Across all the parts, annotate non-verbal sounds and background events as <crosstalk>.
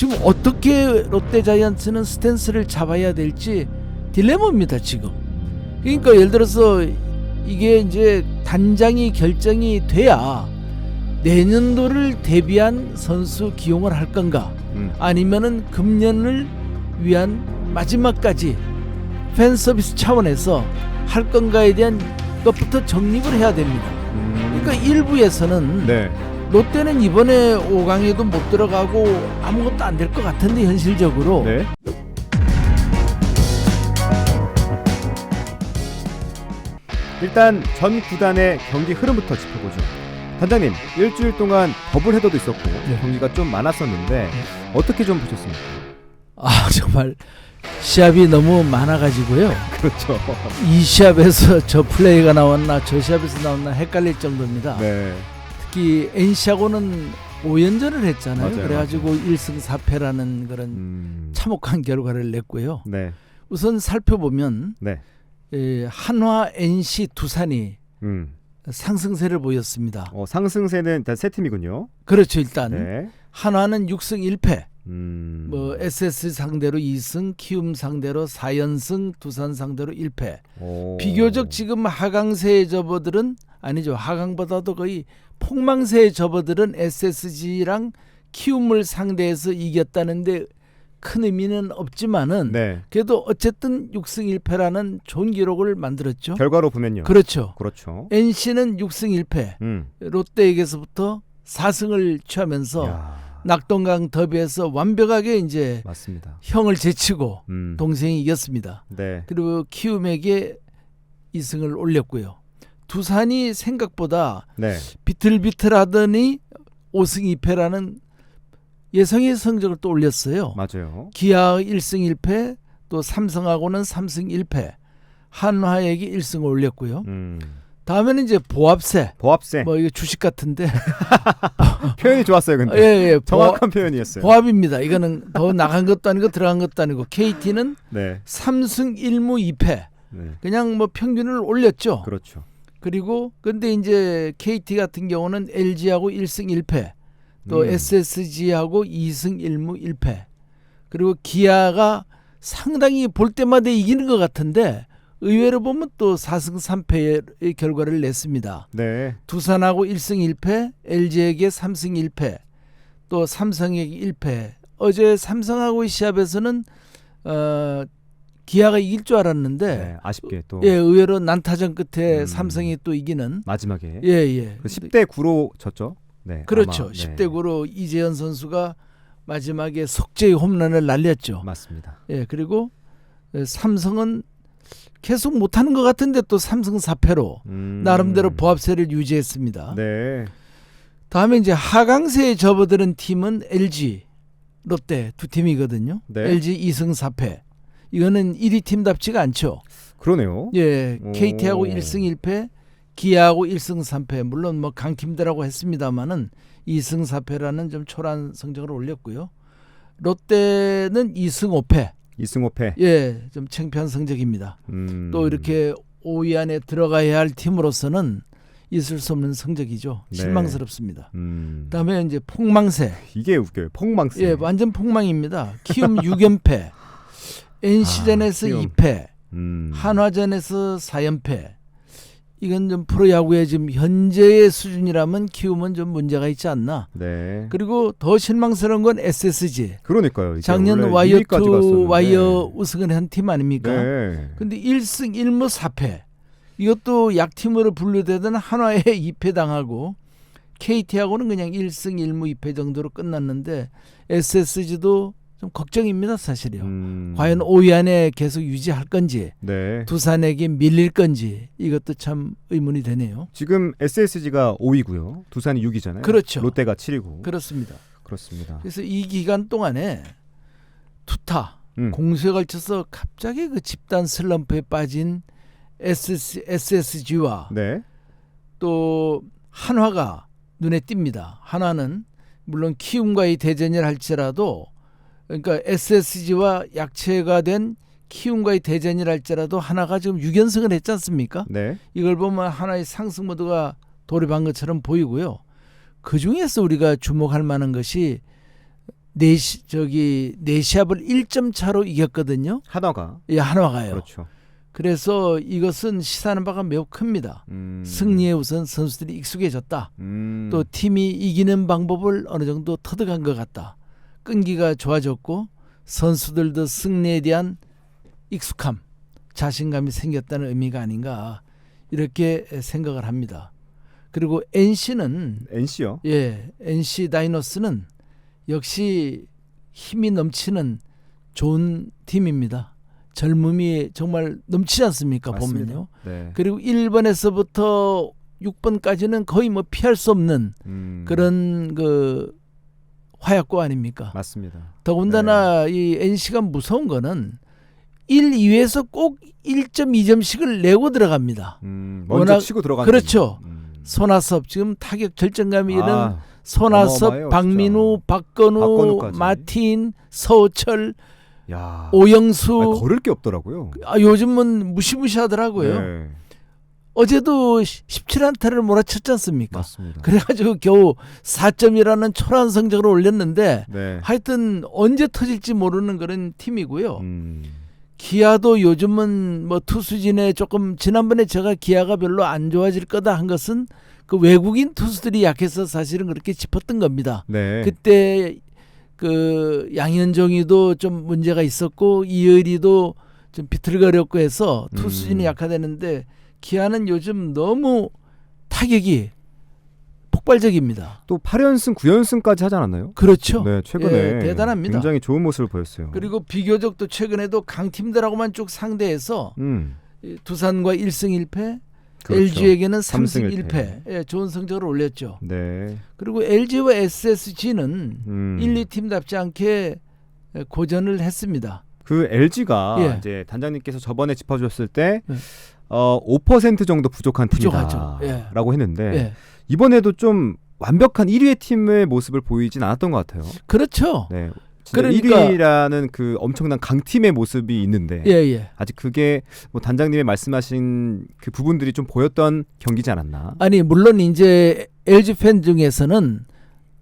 지금 어떻게 롯데 자이언츠는 스탠스를 잡아야 될지 딜레마입니다 지금. 그러니까 예를 들어서 이게 이제 단장이 결정이 돼야 내년도를 대비한 선수 기용을 할 건가 음. 아니면은 금년을 위한 마지막까지 팬 서비스 차원에서 할 건가에 대한 것부터 정립을 해야 됩니다. 음. 그러니까 일부에서는 네. 롯데는 이번에 5강에도 못 들어가고 아무것도 안 될 것 같은데 현실적으로 네. 일단 전 구단의 경기 흐름부터 짚어보죠. 단장님, 일주일 동안 더블 헤더도 있었고 네. 경기가 좀 많았었는데 어떻게 좀 보셨습니까? 아 <laughs> 정말 시합이 너무 많아가지고요. <laughs> 그렇죠. 이 시합에서 저 플레이가 나왔나 저 시합에서 나왔나 헷갈릴 정도입니다. 네. 특히 NC하고는 5연전을 했잖아요. 맞아요, 그래가지고 1승 4패라는 그런 음. 참혹한 결과를 냈고요. 네. 우선 살펴보면 네. 에, 한화, NC, 두산이 음. 상승세를 보였습니다. 어, 상승세는 일단 세 팀이군요. 그렇죠. 일단 네. 한화는 6승 1패, 음. 뭐 SS 상대로 2승, 키움 상대로 4연승, 두산 상대로 1패. 오. 비교적 지금 하강세에 접어들은 아니죠. 하강보다도 거의 폭망세에 접어들은 SSG랑 키움을 상대해서 이겼다는데 큰 의미는 없지만은 네. 그래도 어쨌든 6승 1패라는 좋은 기록을 만들었죠. 결과로 보면요. 그렇죠. 그렇죠. NC는 6승 1패, 음. 롯데에게서부터 4승을 취하면서 야, 낙동강 더비에서 완벽하게 이제 맞습니다. 형을 제치고 음. 동생이 이겼습니다. 네. 그리고 키움에게 2승을 올렸고요. 두산이 생각보다 네. 비틀비틀하더니 5승 2패라는 예상의 성적을 또 올렸어요. 맞아요. 기아 1승 1패, 또 삼성하고는 3승 1패, 한화에게 1승을 올렸고요. 음. 다음에는 이제 보합세. 보합세. 뭐 이거 주식 같은데 <laughs> 표현이 좋았어요, 근데. 예, 예, 정확한 표현이었어요. 보합입니다. 이거는 더 나간 것도 아니고 들어간 것도 아니고 KT는 네. 3승 1무 2패. 네. 그냥 뭐 평균을 올렸죠. 그렇죠. 그리고 근데 이제 KT 같은 경우는 LG하고 1승 1패, 또 음. SSG하고 2승 1무 1패. 그리고 기아가 상당히 볼 때마다 이기는 것 같은데 의외로 보면 또 4승 3패의 결과를 냈습니다. 네. 두산하고 1승 1패, LG에게 3승 1패, 또 삼성에게 1패. 어제 삼성하고의 시합에서는 어, 기아가 이길 줄 알았는데 네. 아쉽게 또 예, 의외로 난타전 끝에 음. 삼성이 또 이기는 마지막에 예, 예. 10대 9로 졌죠. 네. 그렇죠. 아마, 네. 10대 9로 이재현 선수가 마지막에 속죄의 홈런을 날렸죠. 맞습니다. 예, 그리고 예, 삼성은 계속 못하는 것 같은데 또 삼승 4패로 음. 나름대로 보합세를 유지했습니다. 네. 다음에 이제 하강세에 접어드는 팀은 LG, 롯데 두 팀이거든요. 네. LG 2승 4패. 이거는 1위 팀답지가 않죠. 그러네요. 예, 오. KT하고 1승 1패, 기아하고 1승 3패. 물론 뭐 강팀들하고 했습니다마는 2승 4패라는 좀 초라한 성적을 올렸고요. 롯데는 2승 5패. 2승 5패. 예, 좀 창피한 성적입니다. 음. 또 이렇게 5위 안에 들어가야 할 팀으로서는 있을 수 없는 성적이죠. 네. 실망스럽습니다. 음. 그다음에 이제 폭망세. 이게 웃겨요. 폭망세. 예, 완전 폭망입니다. 키움 <laughs> 6연패, NC전에서 아, 키움. 2패, 음. 한화전에서 4연패. 이건 좀 프로야구의 지금 현재의 수준이라면 키움은 좀 문제가 있지 않나. 네. 그리고 더 실망스러운 건 SSG. 그러니까요. 작년 와이어 2위까지 투. 와이어 우승을 한 팀 아닙니까? 네. 근데 1승 1무 4패. 이것도 약팀으로 분류되던 한화에 <laughs> 2패 당하고 KT하고는 그냥 1승 1무 2패 정도로 끝났는데 SSG도 좀 걱정입니다, 사실이요. 음. 과연 5위 안에 계속 유지할 건지 네. 두산에게 밀릴 건지 이것도 참 의문이 되네요. 지금 SSG가 5위고요. 두산이 6위잖아요. 그렇죠. 롯데가 7위고. 그렇습니다. 그렇습니다. 그래서 이 기간 동안에 투타 음. 공수에 걸쳐서 갑자기 그 집단 슬럼프에 빠진 SS, SSG와 네. 또 한화가 눈에 띕니다. 한화는 물론 키움과의 대전을 할지라도 그러니까 SSG와 약체가 된 키움과의 대전을 할지라도 하나가 지금 6연승을 했지 않습니까? 네. 이걸 보면 하나의 상승 모드가 돌입한 것처럼 보이고요. 그 중에서 우리가 주목할 만한 것이 네시 저기 네시압을 1점 차로 이겼거든요. 하나가 예, 한화가요. 그렇죠. 그래서 이것은 시사하는 바가 매우 큽니다. 음. 승리에 우선 선수들이 익숙해졌다. 음. 또 팀이 이기는 방법을 어느 정도 터득한 것 같다. 끈기가 좋아졌고 선수들도 승리에 대한 익숙함, 자신감이 생겼다는 의미가 아닌가 이렇게 생각을 합니다. 그리고 NC는 NC요. 예, NC 다이노스는 역시 힘이 넘치는 좋은 팀입니다. 젊음이 정말 넘치지 않습니까? 맞습니다. 보면요. 네. 그리고 1번에서부터 6번까지는 거의 뭐 피할 수 없는 음. 그런 그 화약고 아닙니까? 맞습니다. 더군다나 이 NC가 무서운 거는 1, 2회에서 꼭 1.2점씩을 내고 들어갑니다. 음. 먼저 워낙- 치고 들어가는 그렇죠. 음. 손아섭 지금 타격 결정감이 있는 아, 손아섭, 박민우, 박건우, 박건우까지. 마틴, 서우철, 야. 오영수 아니, 걸을 게 없더라고요. 아, 요즘은 무시무시하더라고요. 네. 어제도 17안타를 몰아쳤지 않습니까? 맞습니다. 그래가지고 겨우 4점이라는 초라한 성적을 올렸는데 네. 하여튼 언제 터질지 모르는 그런 팀이고요. 음. 기아도 요즘은 뭐 투수진에 조금 지난번에 제가 기아가 별로 안 좋아질 거다 한 것은 그 외국인 투수들이 약해서 사실은 그렇게 짚었던 겁니다. 네. 그때 그 양현종이도 좀 문제가 있었고 이의리도 좀 비틀거렸고 해서 투수진이 음. 약화되는데 기아는 요즘 너무 타격이 폭발적입니다. 또 8연승, 9연승까지 하지 않았나요? 그렇죠. 네, 최근에 예, 대단합니다. 굉장히 좋은 모습을 보였어요. 그리고 비교적 또 최근에도 강팀들하고만 쭉 상대해서 음. 이 두산과 1승 1패, 그렇죠. LG에게는 삼승 3승 일패. 1패, 예, 좋은 성적을 올렸죠. 네. 그리고 LG와 SSG는 음. 1, 2팀답지 않게 고전을 했습니다. 그 LG가 예. 이제 단장님께서 저번에 짚어주셨을 때 네. 어, 5% 정도 부족한 부족하죠. 예. 팀이다라고 했는데 예. 이번에도 좀 완벽한 1위의 팀의 모습을 보이진 않았던 것 같아요. 그렇죠. 네. 그러니까- 1위라는 그 엄청난 강팀의 모습이 있는데 예, 예. 아직 그게 뭐 단장님의 말씀하신 그 부분들이 좀 보였던 경기지 않았나? 아니 물론 이제 LG 팬 중에서는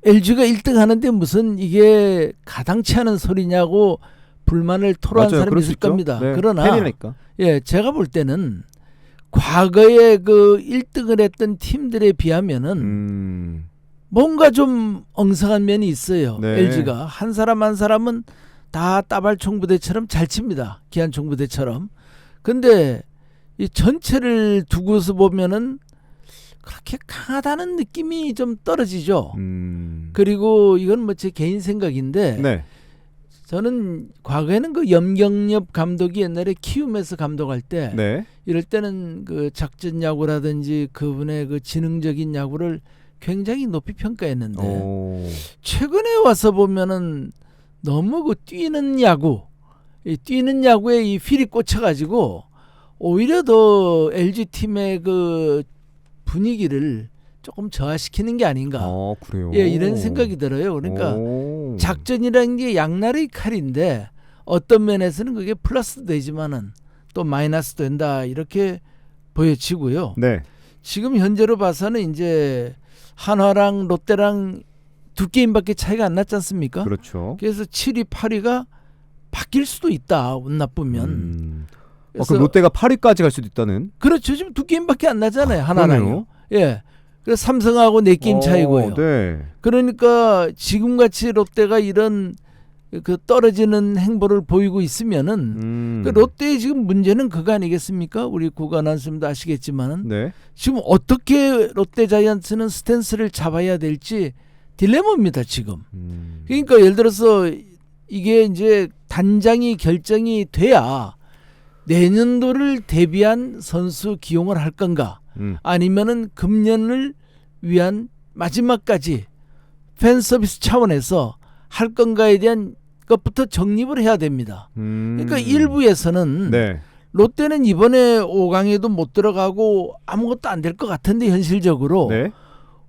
LG가 1등 하는데 무슨 이게 가당치 않은 소리냐고 불만을 토로한. 사람이 있을. 겁니다. 네, 그러나 팬이니까. 예, 제가 볼 때는 과거에 그 1등을 했던 팀들에 비하면은 음. 뭔가 좀 엉성한 면이 있어요. 네. LG가 한 사람 한 사람은 다 따발 총부대처럼 잘 칩니다. 기한 총부대처럼. 근데 이 전체를 두고서 보면은 그렇게 강하다는 느낌이 좀 떨어지죠. 음. 그리고 이건 뭐 제 개인 생각인데 네. 저는 과거에는 그 염경엽 감독이 옛날에 키움에서 감독할 때 네. 이럴 때는 그 작전 야구라든지 그분의 그 지능적인 야구를 굉장히 높이 평가했는데 오. 최근에 와서 보면은 너무 그 뛰는 야구, 이 뛰는 야구에 이 필이 꽂혀가지고 오히려 더 LG 팀의 그 분위기를 조금 저하시키는 게 아닌가. 어, 그래요. 예, 이런 생각이 들어요. 그러니까 오. 작전이라는 게 양날의 칼인데 어떤 면에서는 그게 플러스 되지만은 또 마이너스 된다 이렇게 보여지고요. 네. 지금 현재로 봐서는 이제 한화랑 롯데랑 두 게임밖에 차이가 안 났지 않습니까? 그렇죠. 그래서 7위, 8위가 바뀔 수도 있다. 운 나쁘면. 음. 어, 그럼 롯데가 8위까지 갈 수도 있다는? 그렇죠. 지금 두 게임밖에 안 나잖아요. 아, 하나랑요. 예. 그래서 삼성하고 네 게임 어, 차이고요. 네. 그러니까 지금 같이 롯데가 이런 그 떨어지는 행보를 보이고 있으면은 음. 그 롯데의 지금 문제는 그거 아니겠습니까? 우리 구간한스님도 아시겠지만은 네. 지금 어떻게 롯데 자이언츠는 스탠스를 잡아야 될지 딜레마입니다 지금. 음. 그러니까 예를 들어서 이게 이제 단장이 결정이 돼야 내년도를 대비한 선수 기용을 할 건가 음. 아니면은 금년을 위한 마지막까지 팬 서비스 차원에서 할 건가에 대한 것부터 정립을 해야 됩니다. 음. 그러니까 일부에서는 네. 롯데는 이번에 5강에도 못 들어가고 아무것도 안 될 것 같은데 현실적으로 네.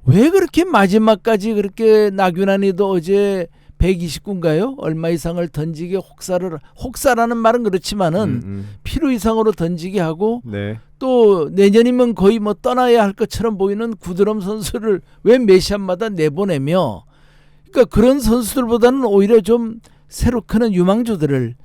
왜 그렇게 마지막까지 그렇게 나균안이도 어제 129인가요? 얼마 이상을 던지게 혹사를 혹사라는 말은 그렇지만은 음, 음. 필요 이상으로 던지게 하고 네. 또 내년이면 거의 뭐 떠나야 할 것처럼 보이는 구드럼 선수를 왜 매시안마다 내보내며 그러니까 그런 선수들보다는 오히려 좀 새로 크는 유망주들을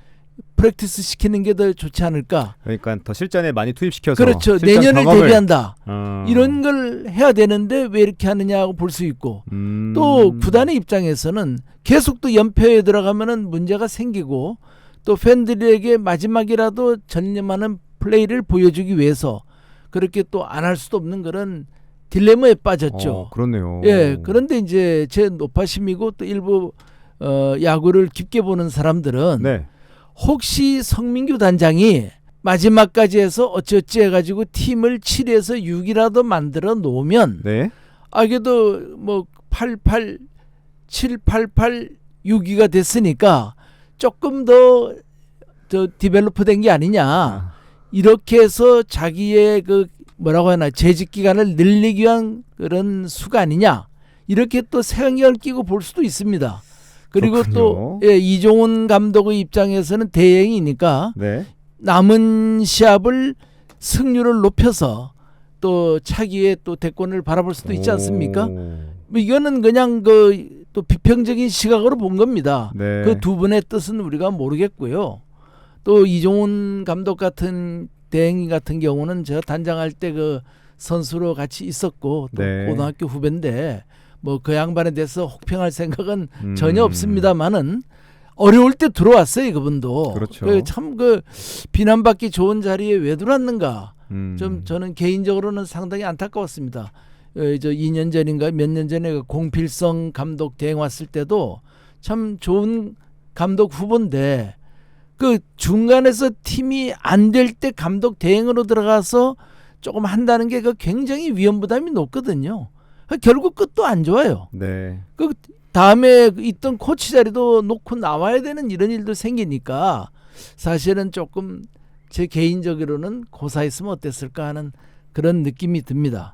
프랙티스 시키는 게 더 좋지 않을까. 그러니까 더 실전에 많이 투입시켜서 그렇죠. 내년을 경험을- 대비한다. 어. 이런 걸 해야 되는데 왜 이렇게 하느냐고 볼 수 있고 음. 또 구단의 입장에서는 계속 또 연패에 들어가면은 문제가 생기고 또 팬들에게 마지막이라도 전념하는 플레이를 보여주기 위해서 그렇게 또 안 할 수도 없는 그런 딜레마에 빠졌죠. 어, 그렇네요. 예, 그런데 이제 제 노파심이고 또 일부 어, 야구를 깊게 보는 사람들은 네. 혹시 성민규 단장이 마지막까지 해서 어찌어찌 해가지고 팀을 7에서 6이라도 만들어 놓으면 네. 아 그래도 뭐 88, 7, 88, 6위가 됐으니까 조금 더 저 디벨로프 된 게 아니냐 아, 이렇게 해서 자기의 그 뭐라고 하나 재직 기간을 늘리기 위한 그런 수가 아니냐 이렇게 또 생각을 끼고 볼 수도 있습니다. 그리고 또 그렇군요. 예, 이종훈 감독의 입장에서는 대행이니까 네. 남은 시합을 승률을 높여서 또 차기의 또 대권을 바라볼 수도 있지 않습니까? 오. 뭐 이거는 그냥 그 또 비평적인 시각으로 본 겁니다. 네. 그 두 분의 뜻은 우리가 모르겠고요. 또 이종훈 감독 같은 대행이 같은 경우는 제가 단장할 때 그 선수로 같이 있었고 또 네. 고등학교 후배인데 뭐 그 양반에 대해서 혹평할 생각은 음. 전혀 없습니다만은 어려울 때 들어왔어요 그분도. 그렇죠. 참그 비난받기 좋은 자리에 왜 들어왔는가. 음. 좀 저는 개인적으로는 상당히 안타까웠습니다. 어, 저 2년 전인가 몇 년 전에 그 공필성 감독 대행 왔을 때도 참 좋은 감독 후보인데 그 중간에서 팀이 안 될 때 감독 대행으로 들어가서 조금 한다는 게 그 굉장히 위험 부담이 높거든요. 결국 끝도 안 좋아요. 네. 그 다음에 있던 코치 자리도 놓고 나와야 되는 이런 일도 생기니까 사실은 조금 제 개인적으로는 고사했으면 어땠을까 하는 그런 느낌이 듭니다.